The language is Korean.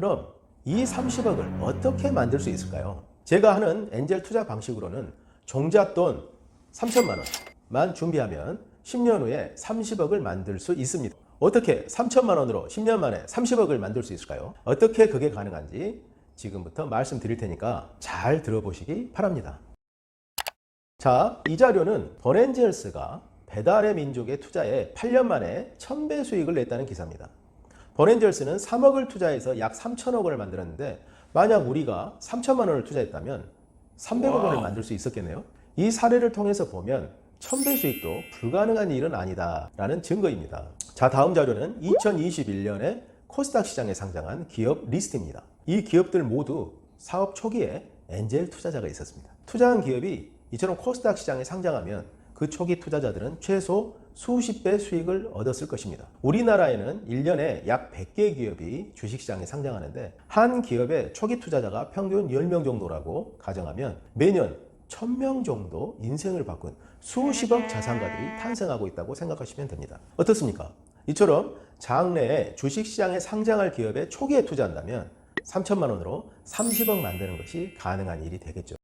그럼 이 30억을 어떻게 만들 수 있을까요? 제가 하는 엔젤 투자 방식으로는 종잣돈 3천만 원만 준비하면 10년 후에 30억을 만들 수 있습니다. 어떻게 3천만 원으로 10년 만에 30억을 만들 수 있을까요? 어떻게 그게 가능한지 지금부터 말씀드릴 테니까 잘 들어보시기 바랍니다. 자, 이 자료는 버렌젤스가 배달의 민족의 투자에 8년 만에 1000배 수익을 냈다는 기사입니다. 버렌젤스는 3억을 투자해서 약 3천억 원을 만들었는데 만약 우리가 3천만 원을 투자했다면 300억 원을 만들 수 있었겠네요. 이 사례를 통해서 보면 1000배 수익도 불가능한 일은 아니다라는 증거입니다. 자, 다음 자료는 2021년에 코스닥 시장에 상장한 기업 리스트입니다. 이 기업들 모두 사업 초기에 엔젤 투자자가 있었습니다. 투자한 기업이 이처럼 코스닥 시장에 상장하면 그 초기 투자자들은 최소 수십 배 수익을 얻었을 것입니다. 우리나라에는 1년에 약 100개 기업이 주식시장에 상장하는데 한 기업의 초기 투자자가 평균 10명 정도라고 가정하면 매년 1000명 정도 인생을 바꾼 수십억 자산가들이 탄생하고 있다고 생각하시면 됩니다. 어떻습니까? 이처럼 장래에 주식시장에 상장할 기업에 초기에 투자한다면 3천만 원으로 30억 만드는 것이 가능한 일이 되겠죠.